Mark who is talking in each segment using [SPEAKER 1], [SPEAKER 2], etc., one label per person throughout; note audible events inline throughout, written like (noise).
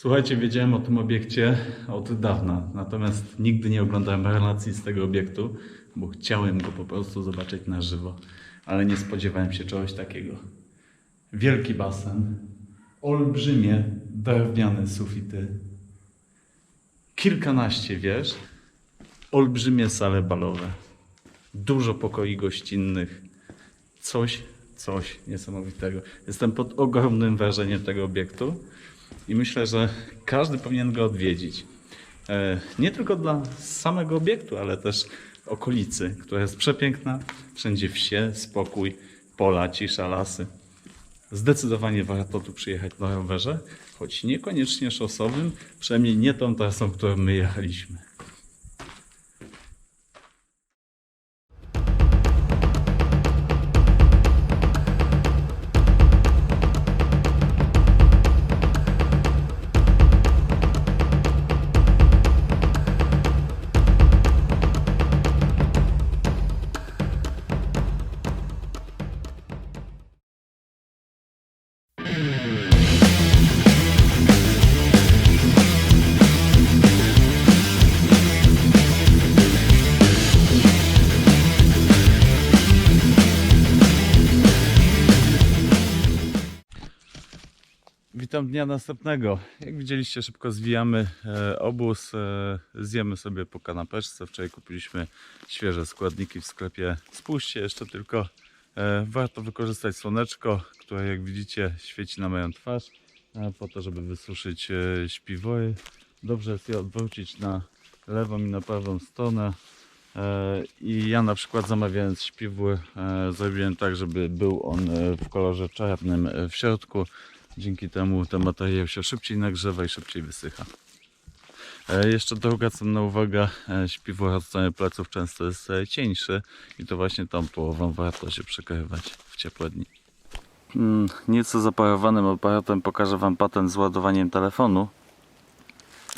[SPEAKER 1] Słuchajcie, wiedziałem o tym obiekcie od dawna, natomiast nigdy nie oglądałem relacji z tego obiektu, bo chciałem go po prostu zobaczyć na żywo, ale nie spodziewałem się czegoś takiego. Wielki basen, olbrzymie drewniane sufity, kilkanaście wież, olbrzymie sale balowe, dużo pokoi gościnnych, coś, coś niesamowitego. Jestem pod ogromnym wrażeniem tego obiektu i myślę, że każdy powinien go odwiedzić. E, Nie tylko dla samego obiektu, ale też okolicy, która jest przepiękna. Wszędzie wsie, spokój, pola, cisza, lasy. Zdecydowanie warto tu przyjechać na rowerze, choć niekoniecznie szosowym, przynajmniej nie tą trasą, którą my jechaliśmy. Witam dnia następnego. Jak widzieliście, szybko zwijamy e, obóz. E, zjemy sobie po kanapeczce. Wczoraj kupiliśmy świeże składniki w sklepie. Spójrzcie jeszcze tylko. E, warto wykorzystać słoneczko, które jak widzicie świeci na moją twarz, po to, żeby wysuszyć e, śpiwory. Dobrze jest je odwrócić na lewą i na prawą stronę. I ja na przykład zamawiając śpiwór zrobiłem tak, żeby był on w kolorze czarnym w środku. Dzięki temu ten materiał się szybciej nagrzewa i szybciej wysycha. E, Jeszcze druga cenna uwaga, e, śpiwór od strony pleców często jest e, cieńszy i to właśnie tą połową warto się przekrywać w ciepłe dni. Mm, Nieco zaparowanym aparatem pokażę Wam patent z ładowaniem telefonu.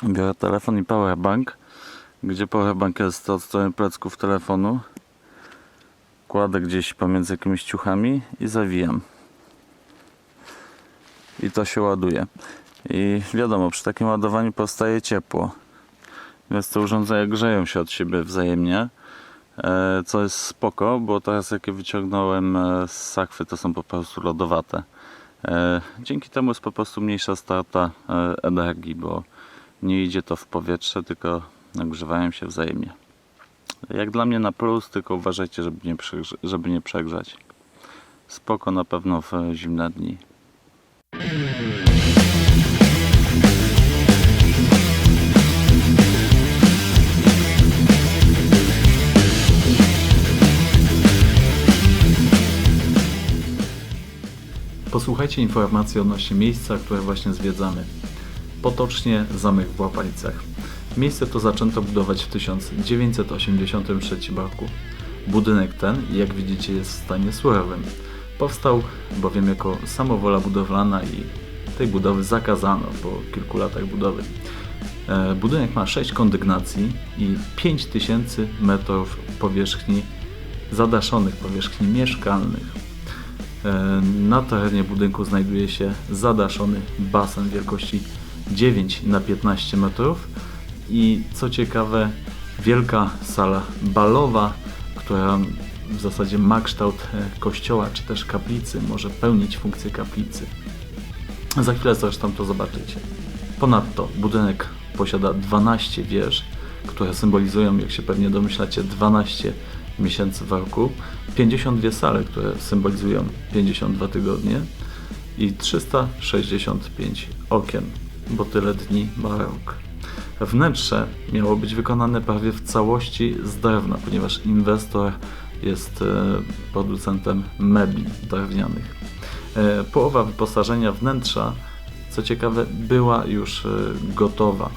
[SPEAKER 1] Biorę telefon i powerbank, gdzie powerbank jest od strony plecków telefonu. Kładę gdzieś pomiędzy jakimiś ciuchami i zawijam i to się ładuje. I wiadomo, przy takim ładowaniu powstaje ciepło. Więc te urządzenia grzeją się od siebie wzajemnie, e, co jest spoko, bo teraz jakie wyciągnąłem e, z sakwy to są po prostu lodowate. E, Dzięki temu jest po prostu mniejsza strata energii, bo nie idzie to w powietrze, tylko nagrzewają się wzajemnie. Jak dla mnie na plus, tylko uważajcie, żeby nie, żeby nie przegrzać. Spoko na pewno w zimne dni. Posłuchajcie informacji odnośnie miejsca, które właśnie zwiedzamy. Potocznie Zamek w Łapajcach. Miejsce to zaczęto budować w 1983 roku. Budynek ten, jak widzicie, jest w stanie surowym. Powstał bowiem jako samowola budowlana i tej budowy zakazano po kilku latach budowy. E, Budynek ma 6 kondygnacji i 5000 metrów powierzchni zadaszonych, powierzchni mieszkalnych. E, Na terenie budynku znajduje się zadaszony basen wielkości 9 na 15 metrów i co ciekawe wielka sala balowa, która w zasadzie ma kształt e, kościoła czy też kaplicy, może pełnić funkcję kaplicy. Za chwilę zresztą to zobaczycie. Ponadto budynek posiada 12 wież, które symbolizują, jak się pewnie domyślacie, 12 miesięcy w roku, 52 sale, które symbolizują 52 tygodnie i 365 okien, bo tyle dni ma rok. Wnętrze miało być wykonane prawie w całości z drewna, ponieważ inwestor jest e, producentem mebli drewnianych. E, Połowa wyposażenia wnętrza, co ciekawe, była już e, gotowa.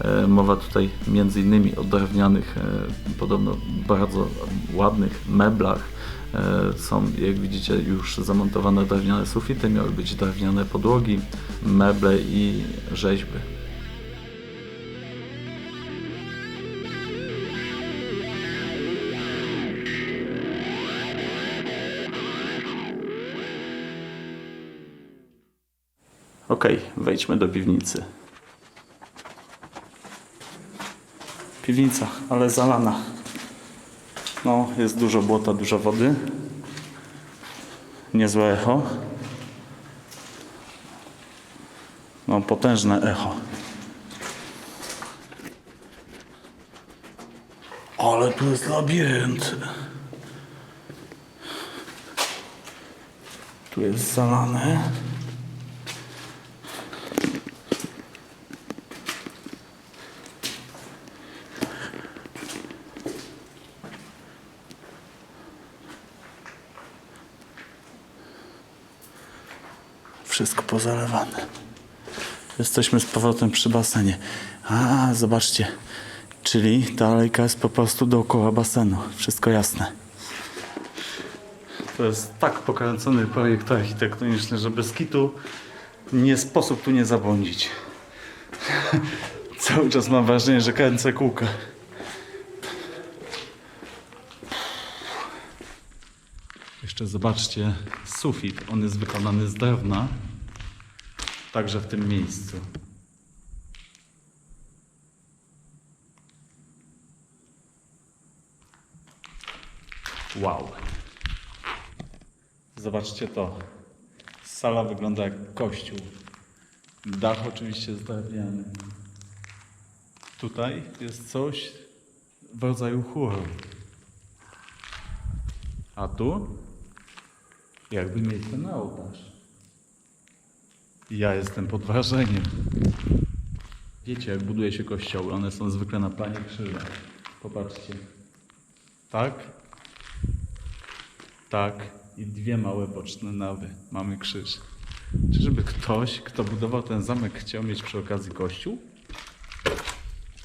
[SPEAKER 1] E, Mowa tutaj m.in. o drewnianych, e, podobno bardzo ładnych meblach. E, Są, jak widzicie, już zamontowane drewniane sufity, miały być drewniane podłogi, meble i rzeźby. Ok, wejdźmy do piwnicy. Piwnica, ale zalana. No, jest dużo błota, dużo wody. Niezłe echo. No, potężne echo. Ale tu jest labirynt. Tu jest zalane. Wszystko pozalewane. Jesteśmy z powrotem przy basenie. A, zobaczcie. Czyli ta alejka jest po prostu dookoła basenu. Wszystko jasne. To jest tak pokręcony projekt architektoniczny, że bez kitu nie sposób tu nie zabłądzić. (laughs) Cały czas mam wrażenie, że kręcę kółka. Jeszcze zobaczcie sufit. On jest wykonany z drewna. Także w tym miejscu. Wow. Zobaczcie to. Sala wygląda jak kościół. Dach oczywiście drewniany. Tutaj jest coś w rodzaju chóru. A tu jakby miejsce na ołtarz. Ja jestem pod wrażeniem. Wiecie, jak buduje się kościoły, one są zwykle na planie krzyża. Popatrzcie. Tak? Tak. I dwie małe boczne nawy. Mamy krzyż. Czyżby ktoś, kto budował ten zamek, chciał mieć przy okazji kościół?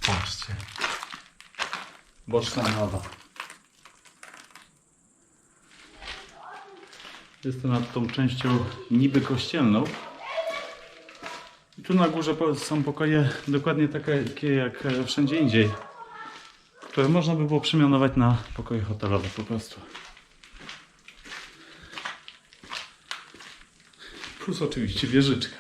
[SPEAKER 1] Patrzcie. Boczna nawa. Jestem nad tą częścią niby kościelną. Tu na górze są pokoje dokładnie takie jak e, wszędzie indziej, które można by było przemianować na pokoje hotelowe po prostu. Plus oczywiście wieżyczka.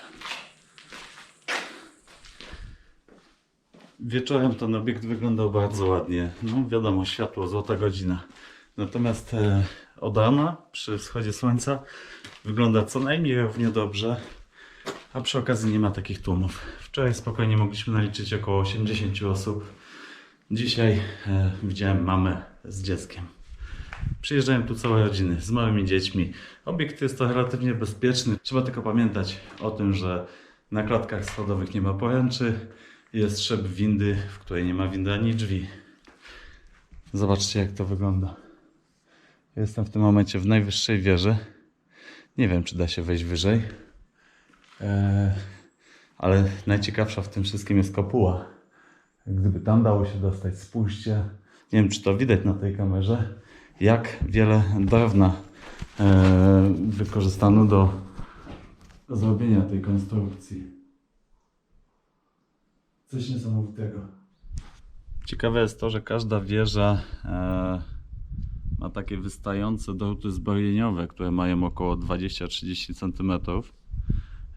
[SPEAKER 1] Wieczorem ten obiekt wyglądał bardzo ładnie. No wiadomo, światło, złota godzina. Natomiast e, od rana, przy wschodzie słońca, wygląda co najmniej równie dobrze, a przy okazji nie ma takich tłumów. Wczoraj spokojnie mogliśmy naliczyć około 80 osób. Dzisiaj e, widziałem mamę z dzieckiem. Przyjeżdżają tu całe rodziny z małymi dziećmi. Obiekt jest to relatywnie bezpieczny. Trzeba tylko pamiętać o tym, że na klatkach schodowych nie ma poręczy. Jest szyb windy, w której nie ma windy ani drzwi. Zobaczcie, jak to wygląda. Jestem w tym momencie w najwyższej wieży. Nie wiem, czy da się wejść wyżej. Eee, ale najciekawsza w tym wszystkim jest kopuła. Gdyby tam dało się dostać, spójrzcie. Nie wiem, czy to widać na tej kamerze, jak wiele drewna e, wykorzystano do zrobienia tej konstrukcji. Coś niesamowitego. Ciekawe jest to, że każda wieża e, ma takie wystające dołty zbrojeniowe, które mają około 20-30 cm.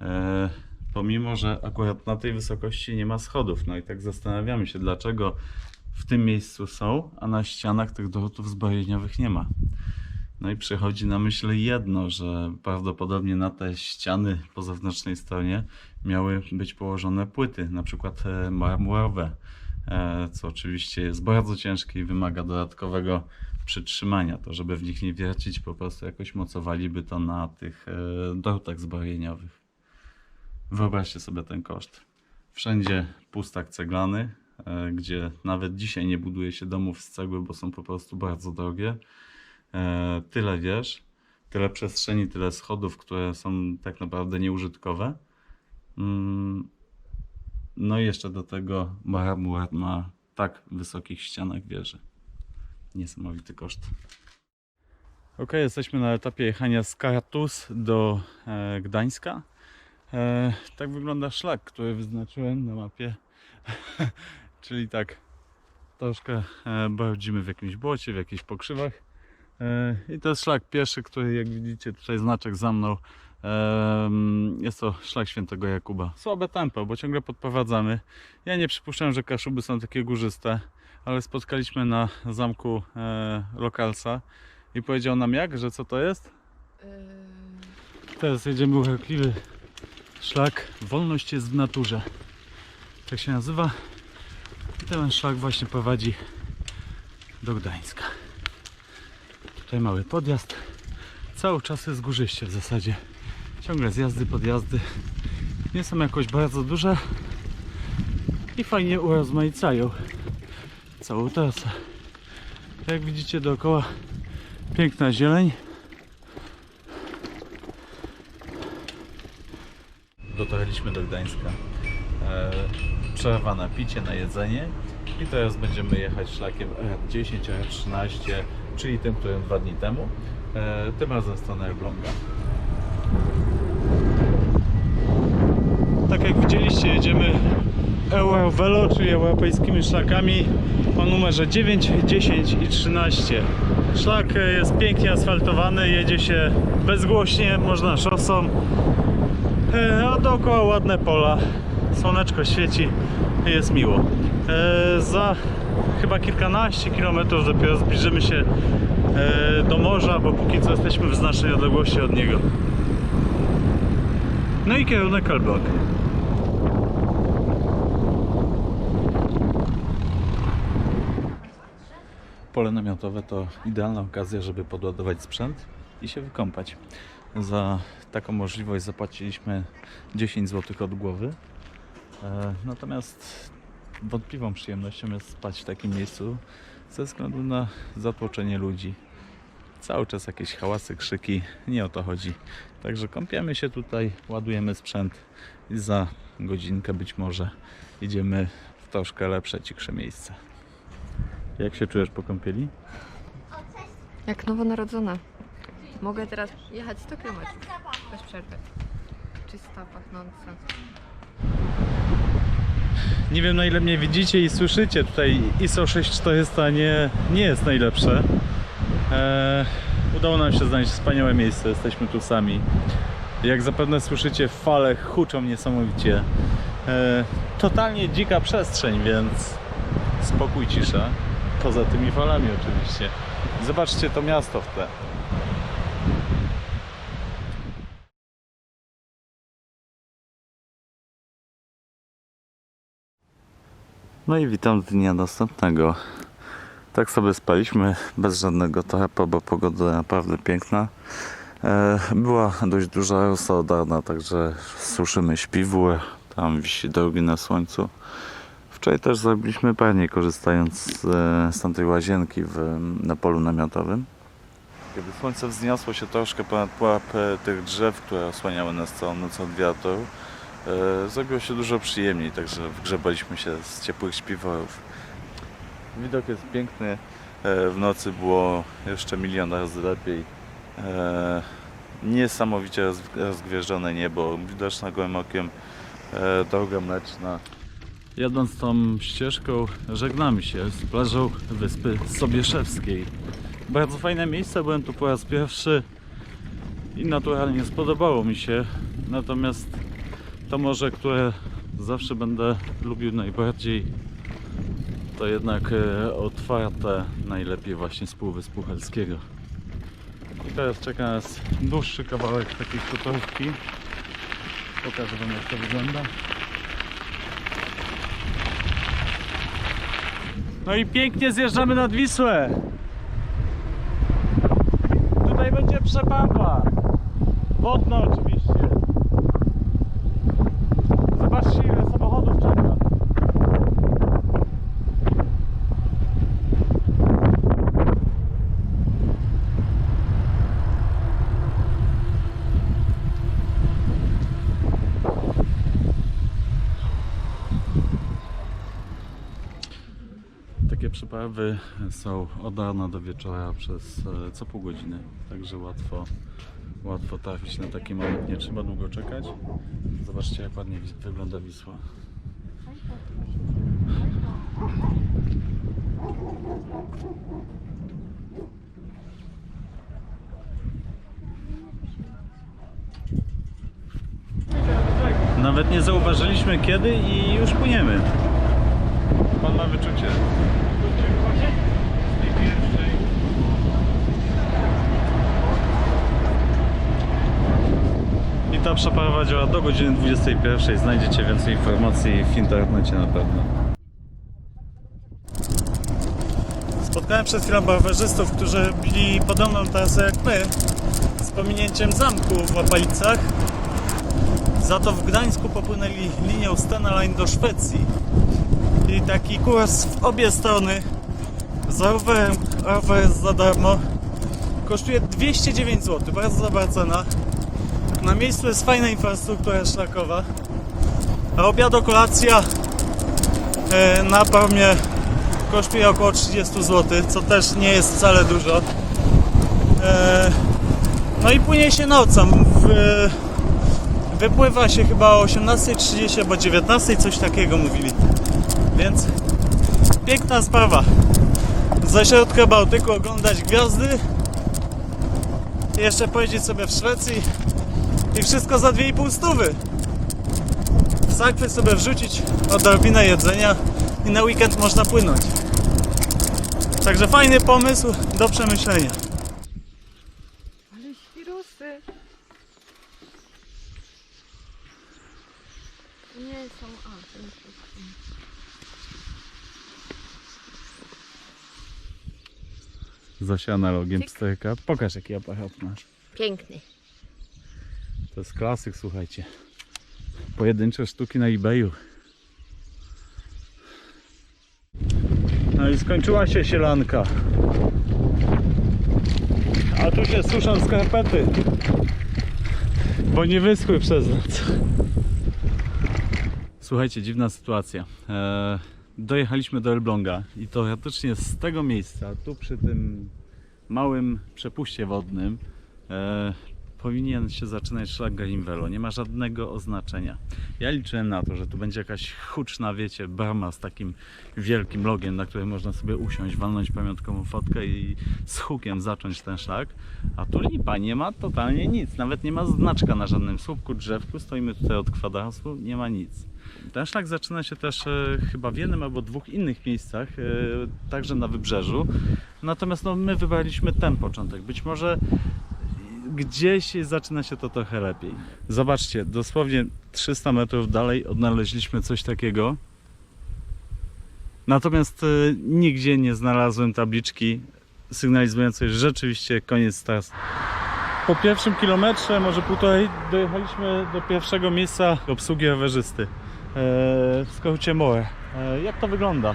[SPEAKER 1] E, pomimo, że akurat na tej wysokości nie ma schodów. No i tak zastanawiamy się, dlaczego w tym miejscu są, a na ścianach tych dołtów zbrojeniowych nie ma. No i przychodzi na myśl jedno, że prawdopodobnie na te ściany po zewnętrznej stronie miały być położone płyty, na przykład e, marmurowe, e, co oczywiście jest bardzo ciężkie i wymaga dodatkowego przytrzymania. To, żeby w nich nie wiercić, po prostu jakoś mocowaliby to na tych dołtach zbrojeniowych. Wyobraźcie sobie ten koszt. Wszędzie pustak ceglany, e, gdzie nawet dzisiaj nie buduje się domów z cegły, bo są po prostu bardzo drogie. E, Tyle wież, tyle przestrzeni, tyle schodów, które są tak naprawdę nieużytkowe. Mm, No i jeszcze do tego marmur ma tak wysokich ścianach wieży. Niesamowity koszt. Ok, jesteśmy na etapie jechania z Karatus do e, Gdańska. E, tak wygląda szlak, który wyznaczyłem na mapie. (laughs) Czyli tak troszkę e, błądzimy w jakimś błocie, w jakichś pokrzywach. E, I to jest szlak pieszy, który jak widzicie tutaj znaczek za mną. Jest to szlak świętego Jakuba. Słabe tempo, bo ciągle podprowadzamy. Ja nie przypuszczam, że Kaszuby są takie górzyste, ale spotkaliśmy na zamku e, lokalsa i powiedział nam jak, że co to jest? Teraz jedziemy urokliwy szlak Wolność jest w naturze. Tak się nazywa. I ten szlak właśnie prowadzi do Gdańska. Tutaj mały podjazd. Cały czas jest górzyście w zasadzie. Ciągle zjazdy, podjazdy. Nie są jakoś bardzo duże i fajnie urozmaicają całą trasę. Jak widzicie dookoła piękna zieleń. Dotarliśmy do Gdańska. E, przerwa na picie, na jedzenie i teraz będziemy jechać szlakiem R10, R13, czyli tym, którym dwa dni temu. E, tym razem w stronę Elbląga. Tak jak widzieliście, jedziemy Eurovelo, czyli europejskimi szlakami o numerze 9, 10 i 13. Szlak e, jest pięknie asfaltowany, jedzie się bezgłośnie, można szosą, E, a dookoła ładne pola, słoneczko świeci, jest miło. E, za chyba kilkanaście kilometrów dopiero zbliżymy się e, do morza, bo póki co jesteśmy w znacznej odległości od niego. No i kierunek Elbląg. Pole namiotowe to idealna okazja, żeby podładować sprzęt i się wykąpać. Za taką możliwość zapłaciliśmy 10 zł od głowy. E, Natomiast wątpliwą przyjemnością jest spać w takim miejscu ze względu na zatłoczenie ludzi. Cały czas jakieś hałasy, krzyki, nie o to chodzi. Także kąpiemy się tutaj, ładujemy sprzęt i za godzinkę być może idziemy w troszkę lepsze, cichsze miejsce. Jak się czujesz po kąpieli?
[SPEAKER 2] Jak nowonarodzona. Mogę teraz jechać 100 km bez przerwy. Czysta, pachnąca.
[SPEAKER 1] Nie wiem na ile mnie widzicie i słyszycie, tutaj ISO 6400 nie, nie jest najlepsze. Eee, udało nam się znaleźć wspaniałe miejsce, jesteśmy tu sami. Jak zapewne słyszycie, fale huczą niesamowicie. Eee, totalnie dzika przestrzeń, więc spokój, cisza. Poza tymi falami oczywiście. Zobaczcie to miasto w tle. No i witam z dnia następnego. Tak sobie spaliśmy bez żadnego torepa, bo pogoda naprawdę piękna. E, Była dość duża rosa odarna, także suszymy śpiwór. Tam wisi drogi na słońcu. Wczoraj też zrobiliśmy parnie, korzystając z, e, z tamtej łazienki w, na polu namiotowym. Kiedy słońce wzniosło się troszkę ponad pułap tych drzew, które osłaniały nas całą noc od wiatru, zrobiło się dużo przyjemniej, także wgrzebaliśmy się z ciepłych śpiworów. Widok jest piękny, e, w nocy było jeszcze milion razy lepiej. E, Niesamowicie roz, rozgwieżdżone niebo, widoczna gołym okiem e, droga mleczna. Jadąc tą ścieżką żegnamy się z plażą wyspy Sobieszewskiej. Bardzo fajne miejsce, byłem tu po raz pierwszy i naturalnie spodobało mi się. Natomiast to morze, które zawsze będę lubił najbardziej, to jednak e, otwarte, najlepiej właśnie z Półwyspu Helskiego. I teraz czeka nas dłuższy kawałek takiej sztutorówki. Pokażę Wam jak to wygląda. No i pięknie zjeżdżamy nad Wisłę. Tutaj będzie przepawa. Wodna oczywiście. Zobaczcie ile samochodów czeka. Takie przeprawy są od rana do wieczora przez e, co pół godziny, także łatwo, łatwo trafić na taki moment, nie trzeba długo czekać. Zobaczcie jak ładnie wygląda Wisła. Nawet nie zauważyliśmy kiedy i już płyniemy. Pan ma wyczucie. Ta przeprawa działa do godziny 21. Znajdziecie więcej informacji w internecie na pewno.
[SPEAKER 3] Spotkałem przed chwilą rowerzystów, którzy byli podobną trasę jak my, z pominięciem zamku w Łapalicach. Za to w Gdańsku popłynęli linią Stena Line do Szwecji. I taki kurs w obie strony z rowerem, rower jest za darmo. Kosztuje 209 zł, bardzo dobra cena. Na miejscu jest fajna infrastruktura szlakowa. A obiad, kolacja e, kosztuje około 30 zł, co też nie jest wcale dużo. E, no i płynie się nocą. Wypływa się chyba o 18.30 albo 19.00, coś takiego mówili. Więc piękna sprawa. Ze środka Bałtyku oglądać gwiazdy. Jeszcze pojeździć sobie w Szwecji i wszystko za 2,5 stówy. W zakwy sobie wrzucić odrobinę jedzenia i na weekend można płynąć. Także fajny pomysł do przemyślenia.
[SPEAKER 2] Ale świrusy. Nie są... A, są.
[SPEAKER 1] Zosia analogiem pstryka. Pokaż jaki aparat masz.
[SPEAKER 2] Piękny.
[SPEAKER 1] To jest klasyk, słuchajcie. Pojedyncze sztuki na eBayu. No i skończyła się sielanka. A tu się suszą skarpety. Bo nie wyschły przez noc. Słuchajcie, dziwna sytuacja. Eee, dojechaliśmy do Elbląga i teoretycznie z tego miejsca, tu przy tym małym przepuście wodnym, e, powinien się zaczynać szlak Galimvelo. Nie ma żadnego oznaczenia. Ja liczyłem na to, że tu będzie jakaś huczna, wiecie, brama z takim wielkim logiem, na którym można sobie usiąść, walnąć pamiątkową fotkę i z hukiem zacząć ten szlak. A tu lipa, nie ma totalnie nic. Nawet nie ma znaczka na żadnym słupku, drzewku. Stoimy tutaj od kwadransu, nie ma nic. Ten szlak zaczyna się też e, chyba w jednym albo dwóch innych miejscach, e, także na wybrzeżu. Natomiast no, my wybraliśmy ten początek. Być może gdzieś zaczyna się to trochę lepiej. Zobaczcie, dosłownie 300 metrów dalej odnaleźliśmy coś takiego. Natomiast e, nigdzie nie znalazłem tabliczki sygnalizującej, że rzeczywiście koniec trasy. Po pierwszym kilometrze, może półtorej, dojechaliśmy do pierwszego miejsca obsługi rowerzysty e, w skrócie More. E, Jak to wygląda?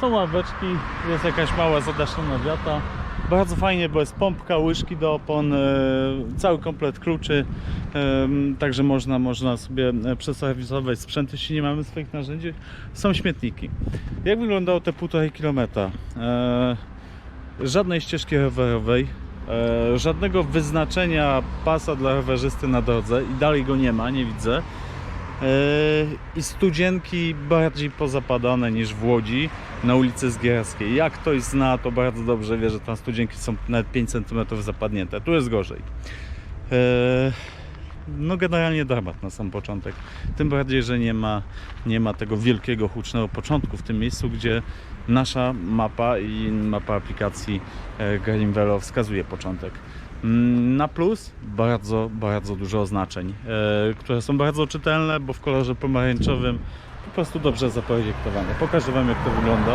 [SPEAKER 1] Są ławeczki, jest jakaś mała zadaszona wiata. Bardzo fajnie, bo jest pompka, łyżki do opon, e, cały komplet kluczy, także można, można sobie e, przeserwisować sprzęt, jeśli nie mamy swoich narzędzi. Są śmietniki. Jak wyglądało te półtorej kilometra? E, żadnej ścieżki rowerowej, żadnego wyznaczenia pasa dla rowerzysty na drodze i dalej go nie ma, nie widzę. E, I studzienki bardziej pozapadane niż w Łodzi na ulicy Zgierskiej. Jak ktoś zna, to bardzo dobrze wie, że tam studzienki są nawet 5 cm zapadnięte. Tu jest gorzej. E, No generalnie dramat na sam początek. Tym bardziej, że nie ma, nie ma tego wielkiego, hucznego początku w tym miejscu, gdzie nasza mapa i mapa aplikacji e, Galimvelo wskazuje początek. Mm, Na plus bardzo, bardzo dużo oznaczeń, e, które są bardzo czytelne, bo w kolorze pomarańczowym po prostu dobrze zaprojektowane. Pokażę Wam jak to wygląda.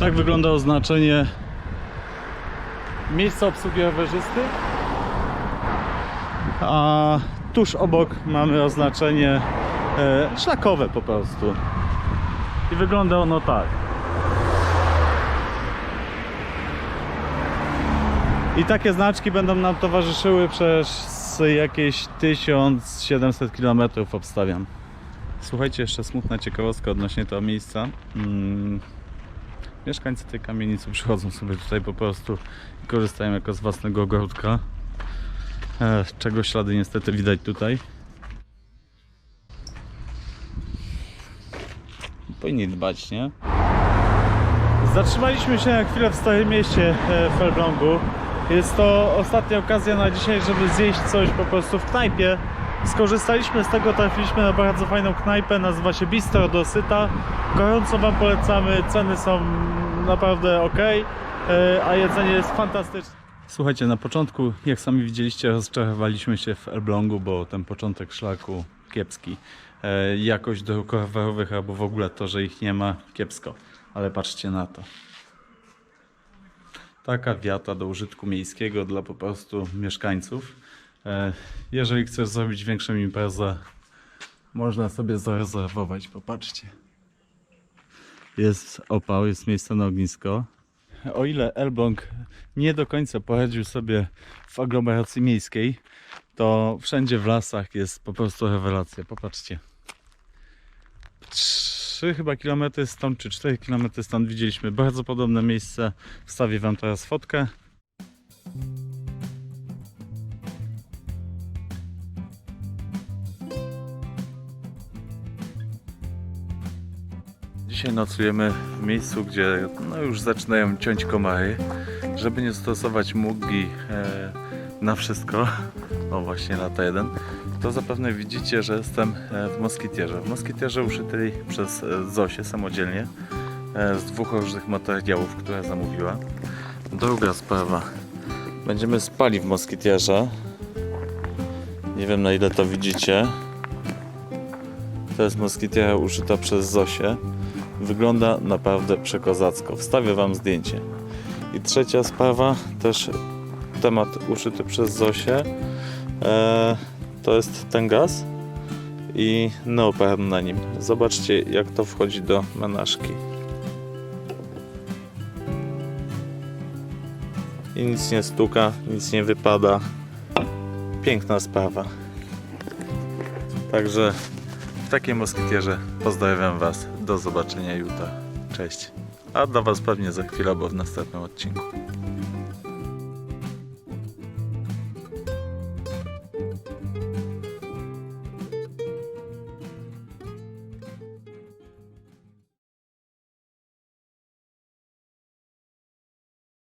[SPEAKER 1] Tak wygląda oznaczenie miejsca obsługi rowerzysty. A tuż obok mamy oznaczenie e, szlakowe po prostu. I wygląda ono tak. I takie znaczki będą nam towarzyszyły przez jakieś 1700 km obstawiam. Słuchajcie, jeszcze smutna ciekawostka odnośnie tego miejsca. Mm, Mieszkańcy tej kamienicy przychodzą sobie tutaj po prostu i korzystają jako z własnego ogródka. E, czego ślady niestety widać tutaj. Powinni dbać, nie? Zatrzymaliśmy się na chwilę w Starym Mieście e, w Elblągu. Jest to ostatnia okazja na dzisiaj, żeby zjeść coś po prostu w knajpie. Skorzystaliśmy z tego, trafiliśmy na bardzo fajną knajpę, nazywa się Bistro Dosyta. Gorąco Wam polecamy, ceny są naprawdę ok, a jedzenie jest fantastyczne. Słuchajcie, na początku, jak sami widzieliście, rozczarowaliśmy się w Elblągu, bo ten początek szlaku kiepski. E, jakość dróg rowerowych albo w ogóle to, że ich nie ma, kiepsko. Ale patrzcie na to. Taka wiata do użytku miejskiego dla po prostu mieszkańców. E, Jeżeli chcesz zrobić większą imprezę, można sobie zarezerwować. Popatrzcie. Jest opał, jest miejsce na ognisko. O ile Elbląg nie do końca poradził sobie w aglomeracji miejskiej, to wszędzie w lasach jest po prostu rewelacja. Popatrzcie. 3 chyba kilometry stąd, czy 4 kilometry stąd widzieliśmy bardzo podobne miejsce. Wstawię Wam teraz fotkę. Dzisiaj nocujemy w miejscu, gdzie no już zaczynają ciąć komary. Żeby nie stosować mugi e, na wszystko, o właśnie lata jeden, to zapewne widzicie, że jestem e, w moskitierze. W moskitierze uszytej przez e, Zosię samodzielnie e, z dwóch różnych materiałów, które zamówiła. Druga sprawa. Będziemy spali w moskitierze. Nie wiem na ile to widzicie. To jest moskitiera uszyta przez Zosię. Wygląda naprawdę przekozacko. Wstawię Wam zdjęcie. I trzecia sprawa, też temat uszyty przez Zosię. E, to jest ten gaz i neopren na nim. Zobaczcie jak to wchodzi do menażki. I nic nie stuka, nic nie wypada. Piękna sprawa. Także w takiej moskitierze pozdrawiam Was. Do zobaczenia jutro. Cześć. A dla Was pewnie za chwilę, bo w następnym odcinku.